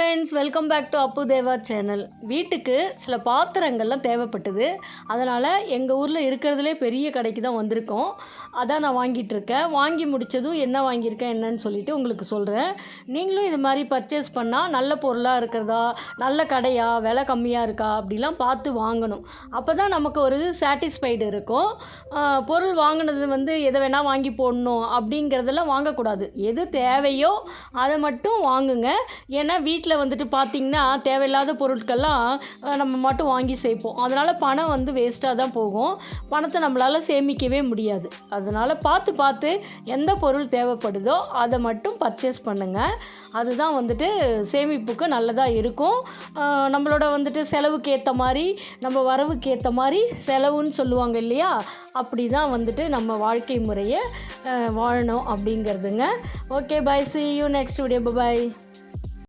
Friends welcome back to Appu Deva channel வீட்டுக்கு சில பாத்திரங்கள்லாம் தேவைப்பட்டது. அதனால் எங்கள் ஊரில் இருக்கிறதுலே பெரிய கடைக்கு தான் வந்திருக்கோம். அதான் நான் வாங்கிட்டுருக்கேன் வாங்கி முடித்ததும் என்ன வாங்கியிருக்கேன் என்னன்னு சொல்லிட்டு உங்களுக்கு சொல்கிறேன் நீங்களும் இது மாதிரி பர்ச்சேஸ் பண்ணால் நல்ல பொருளாக இருக்கிறதா? நல்ல கடையா? விலை கம்மியாக இருக்கா? அப்படிலாம் பார்த்து வாங்கணும். அப்போ தான் நமக்கு ஒரு சாட்டிஸ்ஃபைடு இருக்கும். பொருள் வாங்கினது வந்து எதை வேணால் வாங்கி போடணும் அப்படிங்கிறதெல்லாம் வாங்கக்கூடாது. எது தேவையோ அதை மட்டும் வாங்குங்க. ஏன்னா வீட்டில் வந்துட்டு பார்த்திங்கன்னா தேவையில்லாத பொருட்கள்லாம் நம்ம மட்டும் வாங்கி சேர்ப்போம் அதனால் பணம் வந்து வேஸ்ட்டாக தான் போகும். பணத்தை நம்மளால் சேமிக்கவே முடியாது. அதனால் பார்த்து பார்த்து எந்த பொருள் தேவைப்படுதோ அதை மட்டும் பர்ச்சேஸ் பண்ணுங்கள் அதுதான் வந்துட்டு சேமிப்புக்கு நல்லதாக இருக்கும். நம்மளோட வந்துட்டு செலவுக்கு ஏற்ற மாதிரி நம்ம வரவுக்கு ஏற்ற மாதிரி செலவுன்னு சொல்லுவாங்க இல்லையா? அப்படி தான் வந்துட்டு நம்ம வாழ்க்கை முறையை வாழணும் அப்படிங்கிறதுங்க. Okay bye see you next video bye